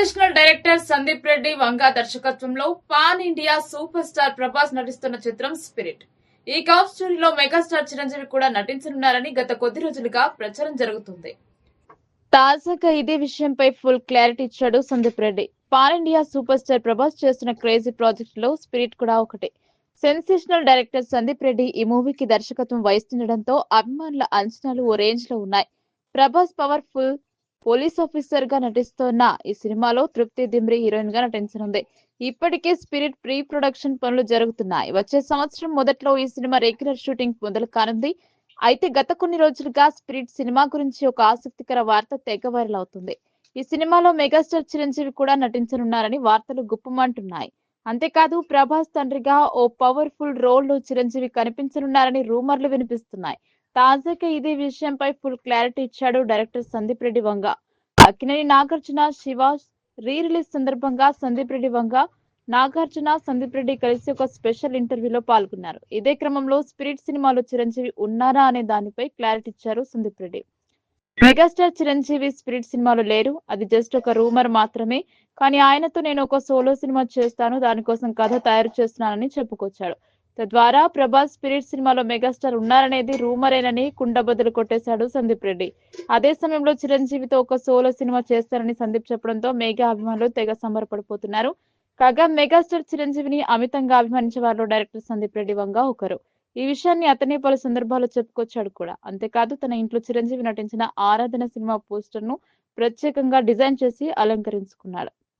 Sensational director Sandeep Reddy Vanga దర్శకత్వంలో pan India super star Prabhas నటిస్తున్న చిత్రం స్పిరిట్. ఈ కవ్ స్టోరీలో మెగాస్టార్ చిరంజీవి కూడా నటించనున్నారని గత కొద్ది రోజులుగా ప్రచారం జరుగుతుంది. తాజాగా ఇదే విషయంపై ఫుల్ క్లారిటీ ఇచ్చాడు Sandeep Reddy. Pan India super star Prabhas చేస్తున్న క్రేజీ ప్రాజెక్ట్లో స్పిరిట్ కూడా ఒకటి. సెన్సేషనల్ డైరెక్టర్ సందీప్ రెడ్డి ఈ మూవీకి దర్శకత్వం వహిస్తుండటంతో అభిమానుల అంచనాలు ఓ రేంజ్లో ఉన్నాయి. ప్రభాస్ పవర్ఫుల్ పోలీస్ ఆఫీసర్గా నటిస్తోన్న ఈ సినిమాలో తృప్తి దిమ్రి హీరోయిన్గా నటించనుంది. ఇప్పటికే స్పిరిట్ ప్రీ ప్రొడక్షన్ పనులు జరుగుతున్నాయి. వచ్చే సంవత్సరం మొదట్లో ఈ సినిమా రెగ్యులర్ షూటింగ్ మొదలు కానుంది. అయితే గత కొన్ని రోజులుగా స్పిరిట్ సినిమా గురించి ఒక ఆసక్తికర వార్త తెగ వైరల్ అవుతుంది. ఈ సినిమాలో మెగాస్టార్ చిరంజీవి కూడా నటించనున్నారని వార్తలు గుప్పమంటున్నాయి. అంతేకాదు ప్రభాస్ తండ్రిగా ఓ పవర్ఫుల్ రోల్లో చిరంజీవి కనిపించనున్నారని రూమర్లు వినిపిస్తున్నాయి. తాజాగా ఇదే విషయంపై ఫుల్ క్లారిటీ ఇచ్చాడు director Sandeep Reddy Vanga. Akkineni Nagarjuna Shiva re release సందర్భంగా సందీప్ రెడ్డి వంగ నాగార్జున సందీప్ రెడ్డి కలిసి ఒక స్పెషల్ ఇంటర్వ్యూలో పాల్గొన్నారు. ఇదే క్రమంలో స్పిరిట్ సినిమాలో చిరంజీవి ఉన్నారా అనే దానిపై క్లారిటీ ఇచ్చారు సందీప్ రెడ్డి. మెగాస్టార్ చిరంజీవి స్పిరిట్ సినిమాలో లేరు. అది జస్ట్ ఒక రూమర్ మాత్రమే. కానీ ఆయనతో నేను ఒక సోలో సినిమా చేస్తాను దానికోసం కథ తయారు చేస్తున్నానని చెప్పుకొచ్చాడు. తద్వారా ప్రభాస్ స్పిరిట్ సినిమాలో మెగాస్టార్ ఉన్నారనేది రూమరేనని కుండబద్దలు కొట్టేశాడు సందీప్ రెడ్డి. అదే సమయంలో చిరంజీవితో ఒక సోలో సినిమా చేస్తారని సందీప్ చెప్పడంతో మెగా అభిమానులు తెగ సంబరపడిపోతున్నారు. కాగా మెగాస్టార్ చిరంజీవిని అమితంగా అభిమానించే వారిలో డైరెక్టర్ సందీప్ రెడ్డి వంగ ఒకరు. ఈ విషయాన్ని అతనే పలు సందర్భాల్లో చెప్పుకొచ్చాడు కూడా. అంతేకాదు తన ఇంట్లో చిరంజీవి నటించిన ఆరాధన సినిమా పోస్టర్ను ప్రత్యేకంగా డిజైన్ చేసి అలంకరించుకున్నాడు.